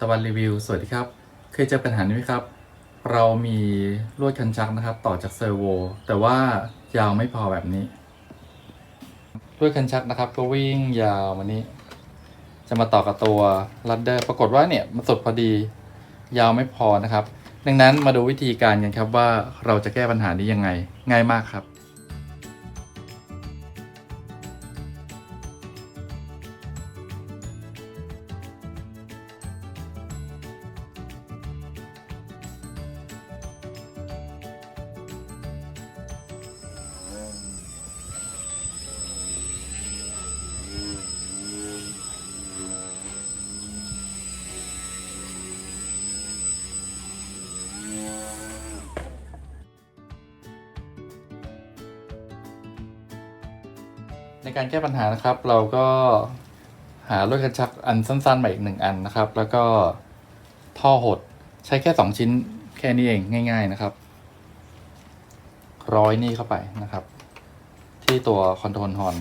ตะวันรีวิว สวัสดีครับ เคยเจอปัญหานี้ไหมครับ เรามีลวดคันชักนะครับ ต่อจากเซอร์โว แต่ว่ายาวไม่พอแบบนี้ ลวดคันชักนะครับ ก็วิ่งยาวมานี้ จะมาต่อกับตัวลัดเดอร์ ปรากฏว่าเนี่ยมันสุดพอดี ยาวไม่พอนะครับ ดังนั้นมาดูวิธีการกันครับว่าเราจะแก้ปัญหานี้ยังไง ง่ายมากครับ ในการแก้ปัญหานะครับ เราก็หาลวดกระชักอันสั้นๆมาอีกหนึ่งอันนะครับ แล้วก็ท่อหดใช้แค่สองชิ้นแค่นี้เองง่าย ๆนะครับ ร้อยนี่เข้าไปนะครับ ที่ตัวคอนโทรลฮอน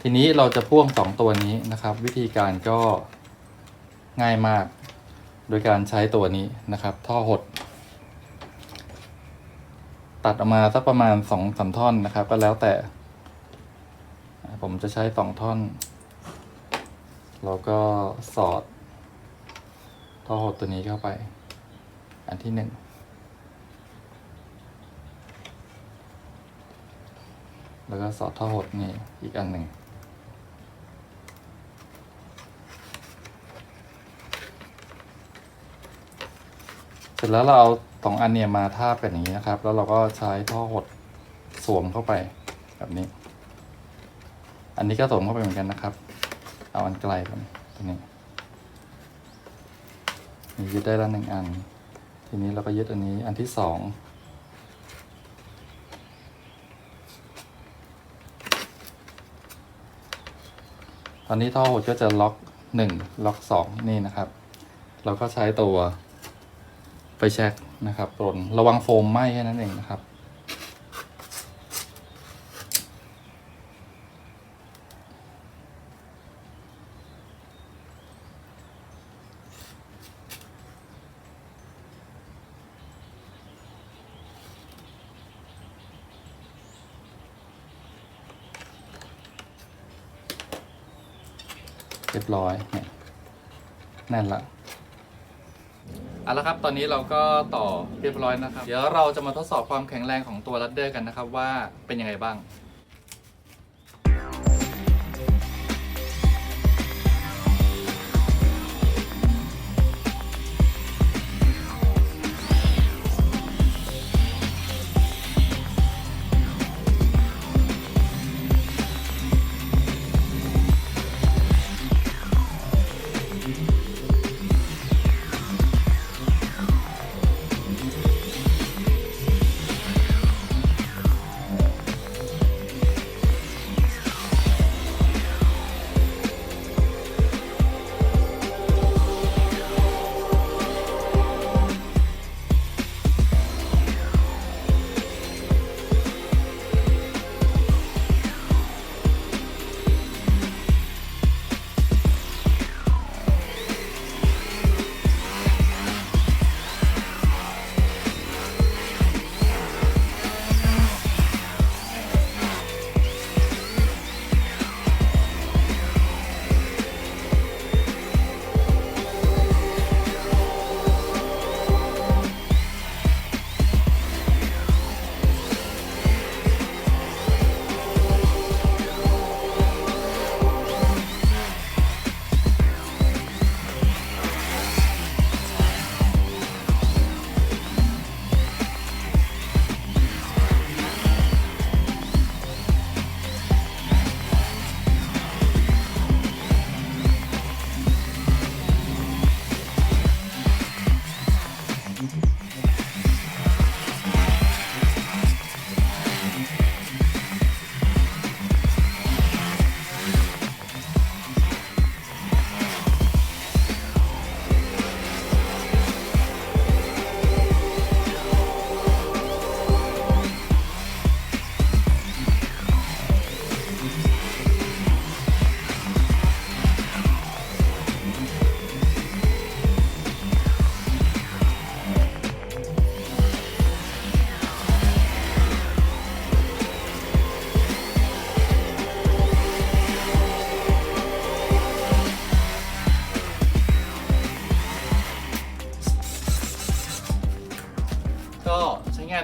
ทีนี้เราจะพ่วงสองตัวนี้นะครับ วิธีการก็ง่ายมาก โดยการใช้ตัวนี้นะครับ ท่อหด ตัดออกมาสักประมาณสองสามท่อนนะครับ ก็แล้วแต่ ผมจะใช้สองท่อน แล้วก็สอดท่อหดตัวนี้เข้าไป อันที่หนึ่งแล้วก็สอดท่อหดนี่อีกอันหนึ่งเสร็จแล้วเราเอา สองอันเนี่ยมาทาบกันอย่างนี้นะครับ แล้วเราก็ใช้ท่อหดสวมเข้าไปแบบนี้ อันนี้ก็สวมเข้าไปเหมือนกันนะครับ เอาอันไกลก่อนตรงนี้นี่ยึดได้แล้วหนึ่งอัน ทีนี้เราก็ยึดอันนี้อันที่สองตอนนี้ท่อหดก็จะล็อกหนึ่งล็อกสองนี่นะครับ เราก็ใช้ตัวไฟแช็กนะครับปรนระวังโฟมไหม้แค่นั้นเองนะครับ เรียบร้อยเนี่ยแน่นละ เอาละครับ ตอนนี้เราก็ต่อเรียบร้อยนะครับ เดี๋ยวเราจะมาทดสอบความแข็งแรงของตัวรัดเดอร์กันนะครับว่าเป็นยังไงบ้าง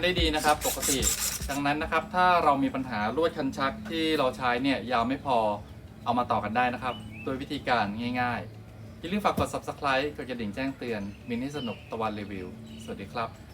ได้ดีนะครับปกติ ดังนั้นนะครับ ถ้าเรามีปัญหาลวดคันชักที่เราใช้เนี่ยยาวไม่พอเอามาต่อกันได้นะครับ โดยวิธีการง่ายๆอย่าลืมฝากกด subscribe กดกระดิ่งแจ้งเตือนมินให้สนุกตะวันรีวิว สวัสดีครับ